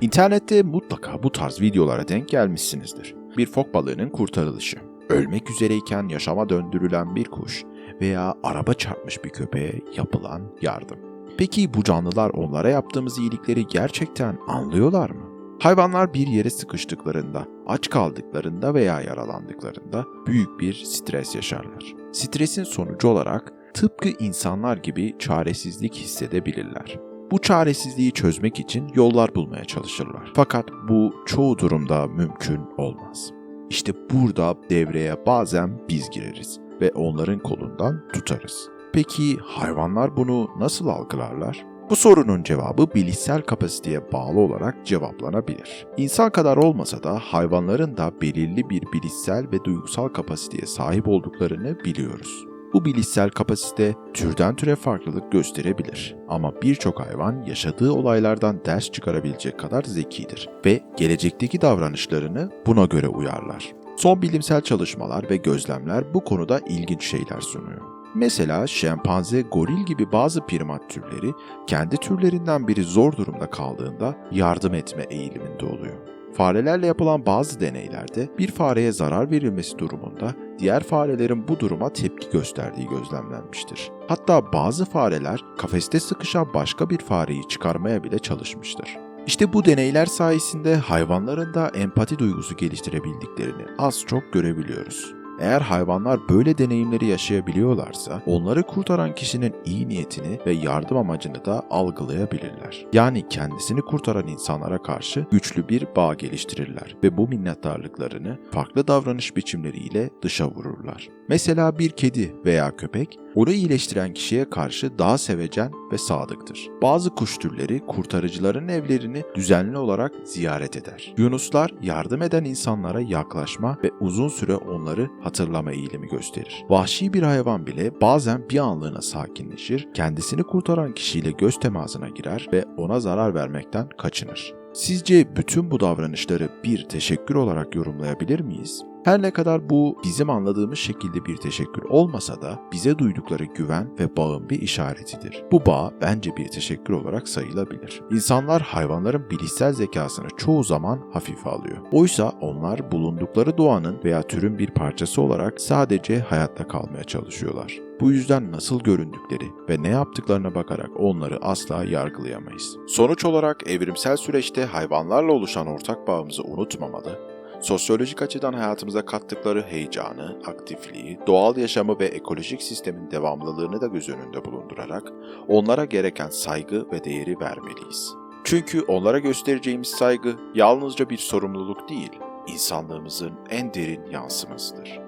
İnternette mutlaka bu tarz videolara denk gelmişsinizdir. Bir fok balığının kurtarılışı, ölmek üzereyken yaşama döndürülen bir kuş veya araba çarpmış bir köpeğe yapılan yardım. Peki bu canlılar onlara yaptığımız iyilikleri gerçekten anlıyorlar mı? Hayvanlar bir yere sıkıştıklarında, aç kaldıklarında veya yaralandıklarında büyük bir stres yaşarlar. Stresin sonucu olarak tıpkı insanlar gibi çaresizlik hissedebilirler. Bu çaresizliği çözmek için yollar bulmaya çalışırlar. Fakat bu çoğu durumda mümkün olmaz. İşte burada devreye bazen biz gireriz ve onların kolundan tutarız. Peki hayvanlar bunu nasıl algılarlar? Bu sorunun cevabı bilişsel kapasiteye bağlı olarak cevaplanabilir. İnsan kadar olmasa da hayvanların da belirli bir bilişsel ve duygusal kapasiteye sahip olduklarını biliyoruz. Bu bilişsel kapasite türden türe farklılık gösterebilir ama birçok hayvan yaşadığı olaylardan ders çıkarabilecek kadar zekidir ve gelecekteki davranışlarını buna göre uyarlar. Son bilimsel çalışmalar ve gözlemler bu konuda ilginç şeyler sunuyor. Mesela şempanze, goril gibi bazı primat türleri kendi türlerinden biri zor durumda kaldığında yardım etme eğiliminde oluyor. Farelerle yapılan bazı deneylerde bir fareye zarar verilmesi durumunda diğer farelerin bu duruma tepki gösterdiği gözlemlenmiştir. Hatta bazı fareler kafeste sıkışan başka bir fareyi çıkarmaya bile çalışmıştır. İşte bu deneyler sayesinde hayvanların da empati duygusu geliştirebildiklerini az çok görebiliyoruz. Eğer hayvanlar böyle deneyimleri yaşayabiliyorlarsa onları kurtaran kişinin iyi niyetini ve yardım amacını da algılayabilirler. Yani kendisini kurtaran insanlara karşı güçlü bir bağ geliştirirler ve bu minnettarlıklarını farklı davranış biçimleriyle dışa vururlar. Mesela bir kedi veya köpek onu iyileştiren kişiye karşı daha sevecen ve sadıktır. Bazı kuş türleri kurtarıcıların evlerini düzenli olarak ziyaret eder. Yunuslar yardım eden insanlara yaklaşma ve uzun süre onları hatırlama eğilimi gösterir. Vahşi bir hayvan bile bazen bir anlığına sakinleşir, kendisini kurtaran kişiyle göz temasına girer ve ona zarar vermekten kaçınır. Sizce bütün bu davranışları bir teşekkür olarak yorumlayabilir miyiz? Her ne kadar bu bizim anladığımız şekilde bir teşekkür olmasa da bize duydukları güven ve bağın bir işaretidir. Bu bağ bence bir teşekkür olarak sayılabilir. İnsanlar hayvanların bilişsel zekasını çoğu zaman hafife alıyor. Oysa onlar bulundukları doğanın veya türün bir parçası olarak sadece hayatta kalmaya çalışıyorlar. Bu yüzden nasıl göründükleri ve ne yaptıklarına bakarak onları asla yargılayamayız. Sonuç olarak evrimsel süreçte hayvanlarla oluşan ortak bağımızı unutmamalı, sosyolojik açıdan hayatımıza kattıkları heyecanı, aktifliği, doğal yaşamı ve ekolojik sistemin devamlılığını da göz önünde bulundurarak onlara gereken saygı ve değeri vermeliyiz. Çünkü onlara göstereceğimiz saygı yalnızca bir sorumluluk değil, insanlığımızın en derin yansımasıdır.